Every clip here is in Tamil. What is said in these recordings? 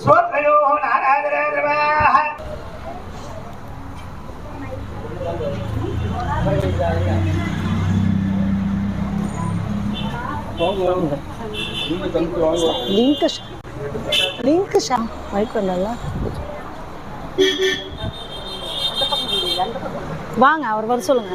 சூரியோ நாராயண லிங்க் லிங்க் ஷா வைக்கொண்டா வாங்க அவர் வர சொல்லுங்க.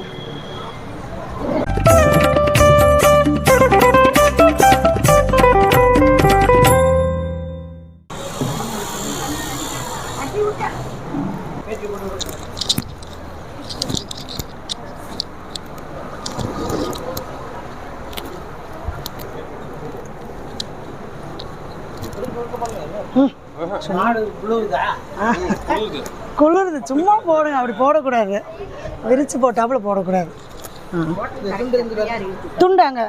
குளிருது. சும்மா போடுங்க. அப்படி போடக்கூடாது. விரிச்சு போட்டாப்புல போடக்கூடாது. துண்டாங்க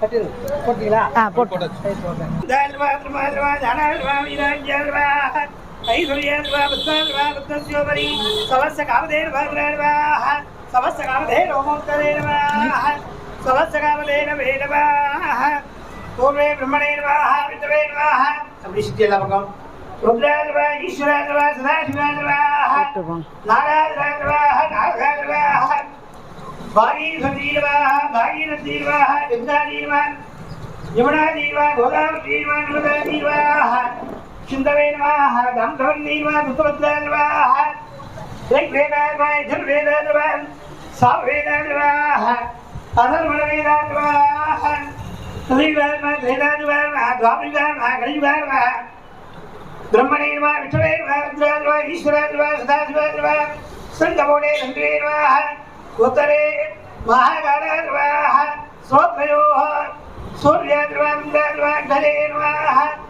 போட்டீங்களா ஆ போட்டு ऐश्वर्याद्वावत्साद्वावत्तस्योपरि सर्वस्य कामधेर्भद्रेर्वाः सर्वस्य कामधेर्वोमोक्तरेर्वाः सर्वस्य कामधेर्वेर्वाः पूर्वे ब्रह्मणेर्वाः विद्वेर्वाः अभिषिद्यलवकम् रुद्राद्वा ईश्वराद्वा सदाशिवाद्वाः नागाद्वाद्वाः नागाद्वाः भागीरथीर्वाः भागीरथीर्वाः गङ्गादीर्वान् यमुनादीर्वान् गोदावरीर्वान् गोदादीर्वाः चिंतवे नमः दामधवर्णी नमः दुष्टवद्वाय नमः ऋग्वेदाय नमः यजुर्वेदाय नमः सामवेदाय नमः अथर्वणवेदाय नमः तदिगाय नमः वेदाय नमः द्वापरिगाय नमः कलियुगाय नमः ब्रह्मणे नमः विष्णवे नमः रुद्राय नमः ईश्वराय नमः सदाशिवाय नमः संगमोणे धन्वे नमः उत्तरे महाकालाय नमः स्वोत्रयोः सूर्याय नमः नमः धने नमः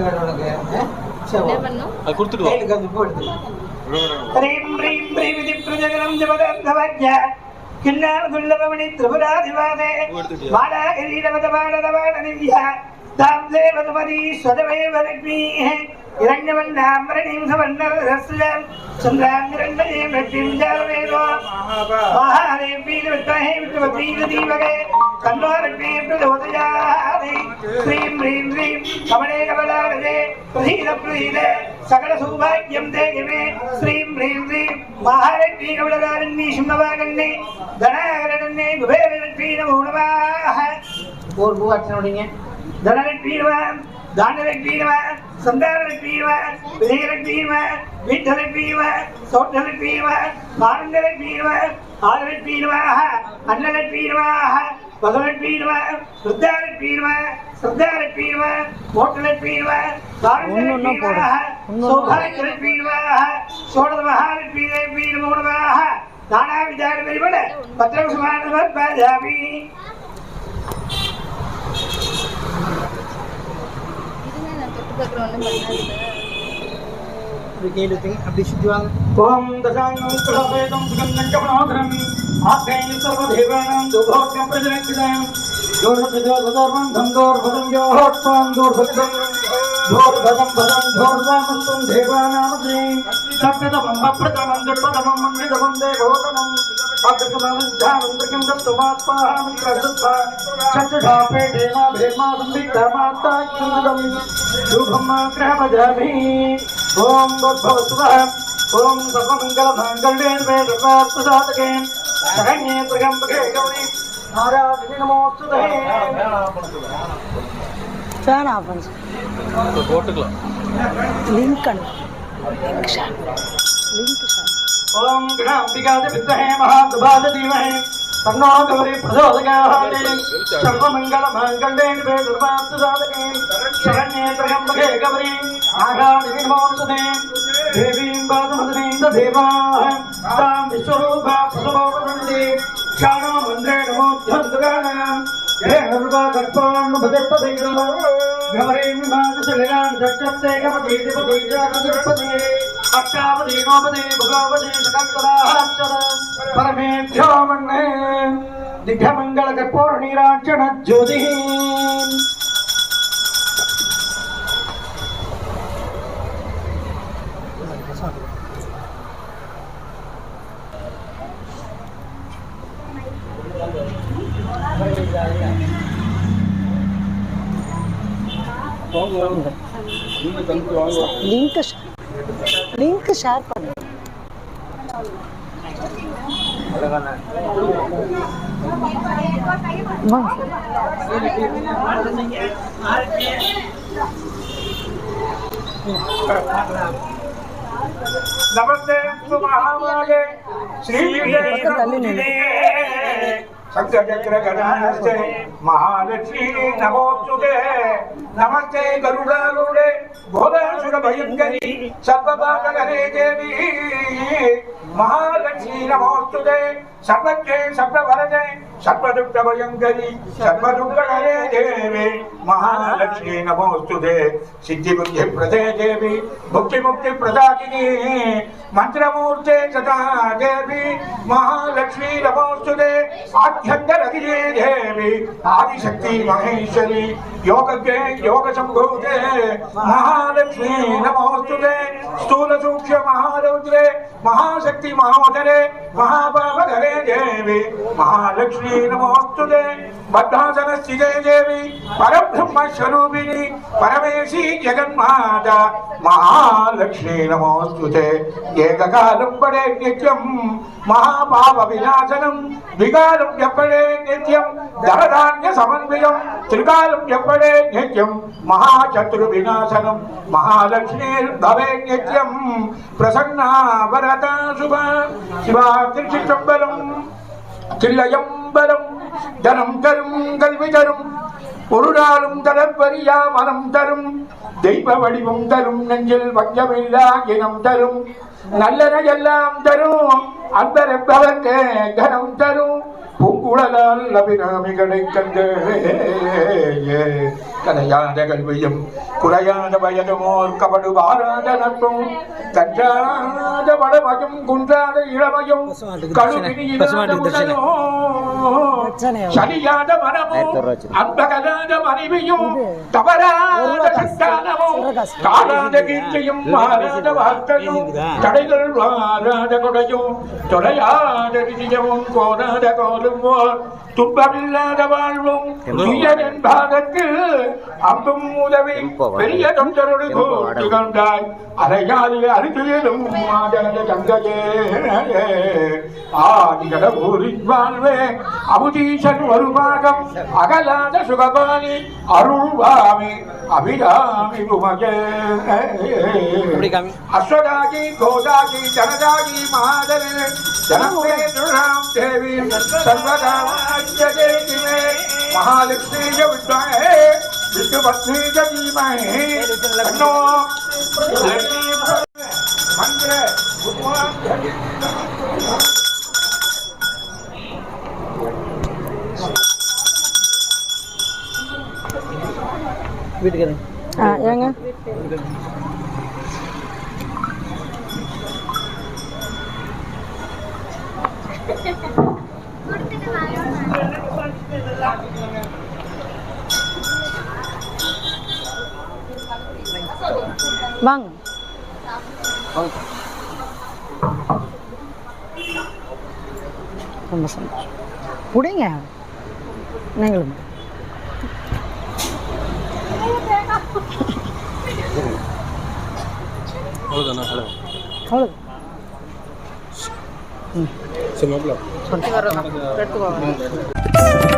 வேணும் உனக்கு ஆ? சரி, அது கொடுத்துட்டு வா. கையில கொஞ்சம் பூ எடுத்துங்க ஹ்ரீம் ஹ்ரீம் ஹ்ரீம் இதி பிரஜகரம் ஜபதர்த்தவஜ்ய கிண்ணாதுல்லபமணி திரிபுராதிவாதே மாலா கிரீடவதபாடதபாட திவ்ய தாம் தேவதுமதி ஸ்வதமேவ லக்ஷ்மீः இரண்யவண்ணாம்பரணீம் சவர்ணரஸ்யம் சந்திராங்கிரண்டயேம் லக்ஷ்மீம் ஜாலமேவோ மகாதேவீர வித்மஹே விஷ்ணுவதீர தீமகே தன்னோ லக்ஷ்மீ பிரச்சோதயாதி ஸ்ரீம் ஹ்ரீம் ஹ்ரீம் கமலே பிரசீத சகல சௌபாகியம் தேகிமே ஸ்ரீம் ஹ்ரீம் ஹ்ரீம் மகாலட்சுமி கமலதாரண்யே சிம்மவாகண்ணே தனாகரண்யே குபேரலட்சுமி நமோ நமாக ஒரு பூ அர்ச்சனை தனலட்சுமிவா தானலட்சுமிவா சந்தானலட்சுமிவா விஜயலட்சுமிவா வீட்டலட்சுமிவா சௌட்டலட்சுமிவா ஆனந்தலட்சுமிவா ஆதலட்சுமிவாக அன்னலட்சுமிவாக பகவட்சுமிவா ருத்தாலட்சுமிவா ஸ்ரத்தாலட்சுமிவா மோட்டலட்சுமிவா ஒண்ணொண்ணா போடு. ஒண்ணொண்ணா சௌபாகியலட்சுமிவாக சோழத மகாலட்சுமி மூலமாக நானா விசார பெருமட பத்திரம் சுமானவர் பாஜாமி அப்படி சுத்தி வாங்க ஓம் தசாங்கம் குலவேதம் சுகந்தம் கமனோதரம் ஆக்கையும் சர்வதேவானாம் துபோக்யம் பிரஜனக்கிதாம் தோர்பதம் தந்தோர்பதம் யோஹோத்வாம் दोर्भजोर्भजोर्वन्धं दोर्भजं दोर्भजं दोर्भजं भजं धोर्वामस्तं देवानामग्रीं सकृतमं अप्रतमं दुर्पदमं मन्वितमं देवोतमं अकृतमविद्धानन्दकं दत्तमात्माहमित्रसत्त्वा चक्षुषापे देवा भेमा संविद्धमात्ता इन्द्रं शुभं माग्रहमजामि ॐ भवत्वः ॐ सर्वमङ्गलमाङ्गल्ये सर्वार्थसाधकेन शरण्ये त्र्यम्बके गौरी नारायणि नमोऽस्तुते ஃபேன் ஆஃப் பண்ணு இப்போ போட்டுக்கலாம் லிங்க் அனு லிங்க் ஷா லிங்க் ஷா ओम गणाम्बिकाय विद्महे महाप्रभात धीमहि तन्नो गौरी प्रचोदयात् सर्वमङ्गलमाङ्गल्ये वेदवार्तसाधके शरण्ये त्र्यम्बके गौरी नारायणि नमोऽस्तुते देवीं पादमदनीं देवाः तां विश्वरूपा प्रसवो ధ్యానో మంత్రేణమోధ్యంతుగానాం అష్టావదీనోపదే భగవదే సకల్పరాహర పరమేభ్యో మన్నే దిగ్ఢమంగళ కర్పూర నీరాక్షణ జ్యోతి லிங்க் லிங்க் ஷேர் பண்ணு நமஸ்தே மகாமாயே ஸ்ரீ தள்ளி शङ्खचक्रगणास्ते महालक्ष्मी नमोऽस्तुते नमस्ते गरुडारूढे भोदासुरभयङ्करी सर्वपादगरे देवी महालक्ष्मी नमोऽस्तुते सर्वज्ञे सर्ववरदे సర్వదుఃఖభయంకరి సర్వదుఃఖహరే దేవి మహాలక్ష్మి నమోస్తుదే సిద్ధిబుద్ధి ప్రదే దేవి భుక్తి ముక్తి ప్రదాకిని మంత్రమూర్తే సదా దేవి మహాలక్ష్మి నమోస్తుదే ఆధ్యంతరగిరే దేవి ఆదిశక్తి మహేశ్వరి యోగజ్ఞే యోగ సంభూతే మహాలక్ష్మి నమోస్తుదే స్థూల సూక్ష్మ మహారౌద్రే మహాశక్తి మహోదరే మహాభావధరే దేవి మహాలక్ష్మి శ్రీమాత్రే పరమేశీ జగన్మాత మహాలక్ష్మీ నమోస్తుతే. ఏకకాలం పడే నిత్యం మహాపాప వినాశనం ద్వికాలం ఎప్పుడే నిత్యం ధనధాన్య సమన్వయం త్రికాలం నిత్యం మహాశత్రు వినాశనం మహాలక్ష్మీ భవే నిత్యం. ప్రసన్నా శుభ தில்லையம்பலம் தனம் தரும் கல்வி தரும் ஒரு நாளும் தளப்பரியா மனம் தரும் தெய்வ வடிவம் தரும் நெஞ்சில் வஞ்சமில்லா இனம் தரும். நல்லன எல்லாம் தரும் அன்பரப்பவர்க்கு கனம் தரும் பூங்குழலால் அபிராமிகளை கண்டு கதையாத கல்வியும் குறையாத வயதுமோர் கபடு வாராத நட்பும் கன்றாத வளமையும் குன்றாத இளமையும் சரியாத மனமும் அன்பகலாத மனைவியும் தவறாத சந்தானமும் காணாத கீர்த்தியும் மாறாத வார்த்தையும் தடைகள் வாராத கொடையும் தொலையாத ரிதியமும் கோணாத கோலும் துன்பமில்லாத வாழ்வும். துயரின் பாகத்தில் அம்பும் உதவி பெரிய தொண்டரோடு கூட்டி கொண்டாய். அலையாதி அழுதுயிலும் மாதனது தங்கையே ஆதிகட ஊரின் வாழ்வே அமுதீசன் ஒரு பாகம். அகலாத சுகபாணி அருள்வாமி அபிராமி உமகே. அஸ்வதாகி கோதாகி ஜனதாகி மாதவே ஜனமே துணாம் தேவி சர்வதா ஜெயதிமே மகாலட்சுமி வித்மஹே விஷ்ணு பத்னி ஜீமஹே தன்னோ மந்திர வீட்டுக்கு ஆ ஏங்க வாங்க. ரொம்ப சந்தோஷம். பிடிங்க நீங்களும். அவ்வளோதானா ஹலோ அவ்வளோ సో లోపల పెట్టుకోవాలి